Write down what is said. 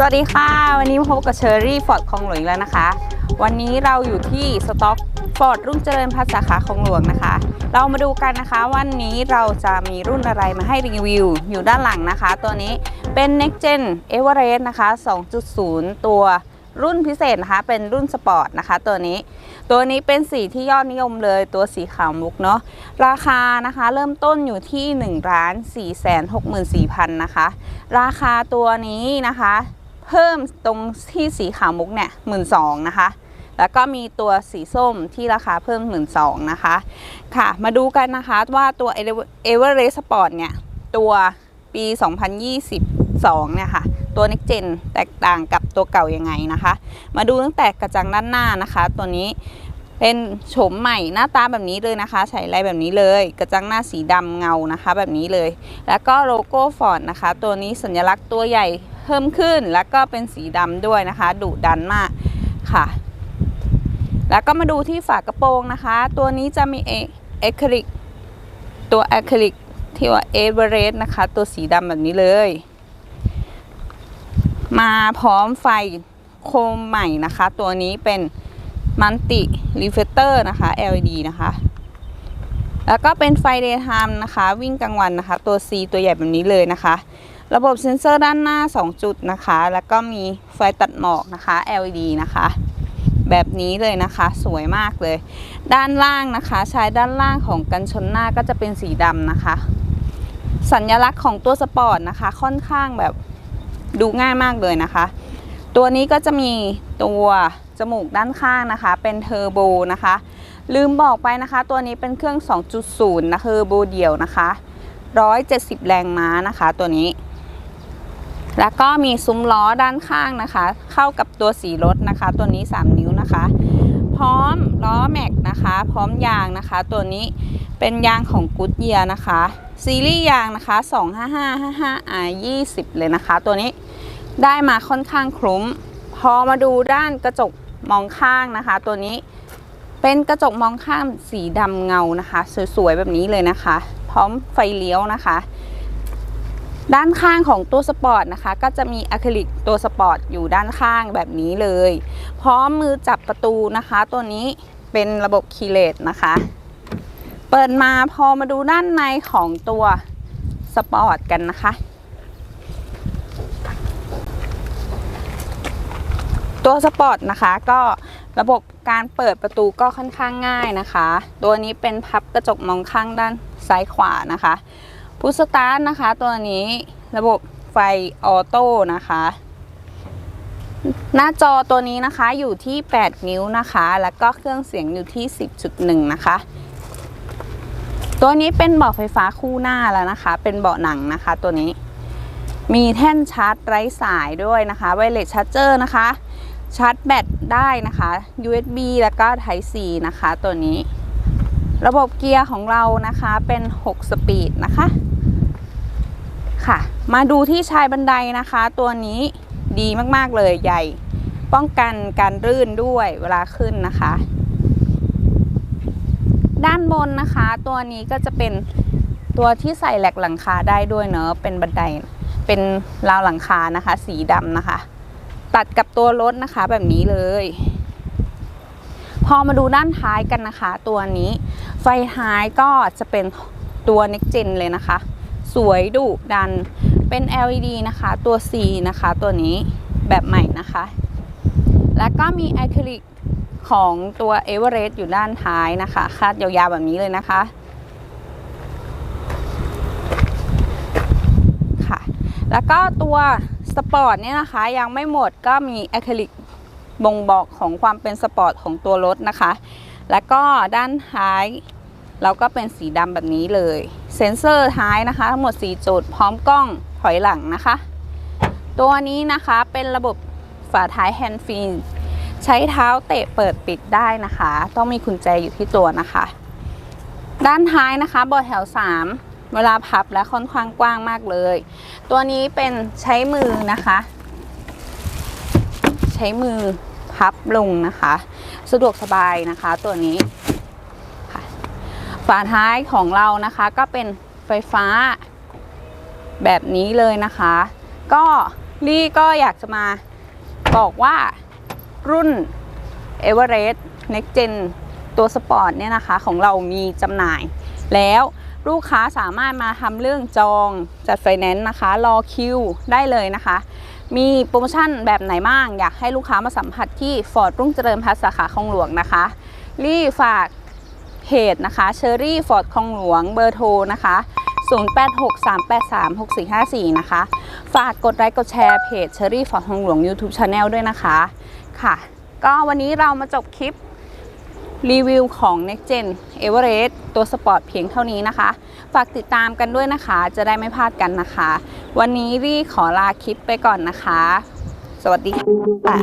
สวัสดีค่ะ วันนี้พบกับเชอรี่ฟอร์ดคลองหลวงแล้วนะคะ วันนี้เราอยู่ที่สต็อกฟอร์ดรุ่งเจริญพัฒน์สาขาคลองหลวงนะคะ เรามาดูกันนะคะ วันนี้เราจะมีรุ่นอะไรมาให้รีวิว อยู่ด้านหลังนะคะ ตัวนี้เป็น Next Gen Everest นะคะ 2.0 ตัวรุ่นพิเศษนะคะ เป็นรุ่นสปอร์ตนะคะ ตัวนี้ ตัวนี้เป็นสีที่ยอดนิยมเลย ตัวสีขาวมุกเนาะ ราคานะคะ เริ่มต้นอยู่ที่1ล้าน4 6 4 0 0 0นะคะ ราคาตัวนี้นะคะ เพิ่มตรงที่สีขาวมุกเนี่ยหมื่นสองนะคะ แล้วก็มีตัวสีส้มที่ราคาเพิ่มหมื่นสองนะคะค่ะ มาดูกันนะคะว่าตัว Everest Sport เนี่ย ตัวปี 2022 เนี่ยค่ะ ตัว Next Gen แตกต่างกับตัวเก่ายังไงนะคะ มาดูตั้งแต่กระจังด้านหน้านะคะ ตัวนี้เป็นโฉมใหม่หน้าตาแบบนี้เลยนะคะ ใส่ลายแบบนี้เลย กระจังหน้าสีดำเงานะคะ แบบนี้เลย แล้วก็โลโก้ฟอร์นะคะ ตัวนี้สัญลักษณ์ตัวใหญ่ เพิ่มขึ้น แล้วก็เป็นสีดำด้วยนะคะ ดุดันมากค่ะ แล้วก็มาดูที่ฝากระโปรงนะคะ ตัวนี้จะมีเอคริลิกตัวอะคริลิกที่ว่าเอเวอเรสต์นะคะ ตัวสีดำแบบนี้เลย มาพร้อมไฟโคมใหม่นะคะ ตัวนี้เป็นมันติรีเฟเตอร์นะคะ LED นะคะ แล้วก็เป็นไฟเดย์ไทม์นะคะ วิ่งกลางวันนะคะ ตัว C ตัวใหญ่แบบนี้เลยนะคะ ระบบเซ็นเซอร์ด้านหน้า 2 จุดนะคะ แล้วก็มีไฟตัดหมอกนะคะ LED นะคะ แบบนี้เลยนะคะ สวยมากเลย ด้านล่างนะคะ ชายด้านล่างของกันชนหน้าก็จะเป็นสีดำนะคะ สัญลักษณ์ของตัวสปอร์ตนะคะ ค่อนข้างแบบดูง่ายมากเลยนะคะ ตัวนี้ก็จะมีตัวจมูกด้านข้างนะคะ เป็นเทอร์โบนะคะ ลืมบอกไปนะคะ ตัวนี้เป็นเครื่อง 2.0 นะเทอร์โบเดี่ยวนะคะ 170 แรงม้านะคะ ตัวนี้ แล้วก็มีซุ้มล้อด้านข้างนะคะ เข้ากับตัวสีรถนะคะ ตัวนี้ 3 นิ้วนะคะ พร้อมล้อแม็กนะคะ พร้อมยางนะคะ ตัวนี้เป็นยางของกูดเยียนะคะ ซีรีส์ยางนะคะ 255 55 R 20 เลยนะคะ ตัวนี้ได้มาค่อนข้างคลุ้ม พอมาดูด้านกระจกมองข้างนะคะ ตัวนี้เป็นกระจกมองข้างสีดำเงานะคะ สวยๆแบบนี้เลยนะคะ พร้อมไฟเลี้ยวนะคะ ด้านข้างของตัวสปอร์ตนะคะ ก็จะมีอะคริลิกตัวสปอร์ตอยู่ด้านข้างแบบนี้เลย พร้อมมือจับประตูนะคะ ตัวนี้เป็นระบบคีเลสนะคะ เปิดมาพอมาดูด้านในของตัวสปอร์ตกันนะคะ ตัวสปอร์ตนะคะก็ระบบการเปิดประตูก็ค่อนข้างง่ายนะคะ ตัวนี้เป็นพับกระจกมองข้างด้านซ้ายขวานะคะ พุสตาร์ทนะคะ ตัวนี้ระบบไฟออโต้นะคะ หน้าจอตัวนี้นะคะอยู่ที่ 8 นิ้วนะคะ แล้วก็เครื่องเสียงอยู่ที่ 10.1 นะคะ ตัวนี้เป็นเบาะไฟฟ้าคู่หน้าแล้วนะคะ เป็นเบาะหนังนะคะตัวนี้ มีแท่นชาร์จไร้สายด้วยนะคะไวเลสชาร์เจอร์นะคะ ชาร์จแบตได้นะคะ USB แล้วก็ Type C นะคะตัวนี้ ระบบเกียร์ของเรานะคะเป็น 6 สปีดนะคะ ค่ะ มาดูที่ชายบันไดนะคะ ตัวนี้ดีมากๆเลยใหญ่ ป้องกันการรื่นด้วยเวลาขึ้นนะคะ ด้านบนนะคะ ตัวนี้ก็จะเป็นตัวที่ใส่แหลกหลังคาได้ด้วยเนอะเป็นบันไดเป็นราวหลังคานะคะ สีดำนะคะ ตัดกับตัวรถนะคะแบบนี้เลย พอมาดูด้านท้ายกันนะคะ ตัวนี้ ไฟท้ายก็จะเป็นตัว Next Gen เลยนะคะ สวยดุดันเป็น LED นะคะ ตัว C นะคะ ตัวนี้แบบใหม่นะคะ แล้วก็มีอะคริลิกของตัว e v e r e s t อยู่ด้านท้ายนะคะ คาดยาวๆแบบนี้เลยนะคะค่ะ แล้วก็ตัวสปอร์ตเนี่ยนะคะ ยังไม่หมดก็มีอะคริลิก บ่งบอกของความเป็นสปอร์ตของตัวรถนะคะ แล้วก็ด้านท้ายเราก็เป็นสีดำแบบนี้เลย เซ็นเซอร์ท้ายนะคะ ทั้งหมด 4 จุด พร้อมกล้องถอยหลังนะคะ ตัวนี้นะคะเป็นระบบฝาท้ายแฮนด์ฟรีใช้เท้าเตะเปิดปิดได้นะคะ ต้องมีกุญแจอยู่ที่ตัวนะคะ ด้านท้ายนะคะบาะแถว 3 เวลาพับและค่อนข้างกว้างมากเลย ตัวนี้เป็นใช้มือนะคะ ใช้มือ พับลงนะคะ สะดวกสบายนะคะตัวนี้ค่ะฝาท้ายของเรานะคะก็เป็นไฟฟ้าแบบนี้เลยนะคะ ก็ลี่ก็อยากจะมาบอกว่ารุ่น e v e r e s t Next Gen ตัวสปอร์ตเนี่ยนะคะของเรามีจำหน่าย แล้วลูกค้าสามารถมาทำเรื่องจองจัดไฟแนนซ์นะคะ รอคิวได้เลยนะคะ มีโปรโมชั่นแบบไหนบ้าง อยากให้ลูกค้ามาสัมผัสที่ฟอร์ดรุ่งเจริญพัฒสาขาคลองหลวงนะคะ รีฝากเพจนะคะเชอรี่ฟอร์ดคลองหลวงเบอร์โทรนะคะ 0863836454 นะคะ ฝากกดไลค์กดแชร์เพจเชอรี่ฟอร์ดคลองหลวง YouTube Channel ด้วยนะคะค่ะ ก็วันนี้เรามาจบคลิป รีวิวของ Next Gen Everest ตัวสปอร์ตเพียงเท่านี้นะคะ ฝากติดตามกันด้วยนะคะ จะได้ไม่พลาดกันนะคะ วันนี้รี่ขอลาคลิปไปก่อนนะคะ สวัสดีค่ะ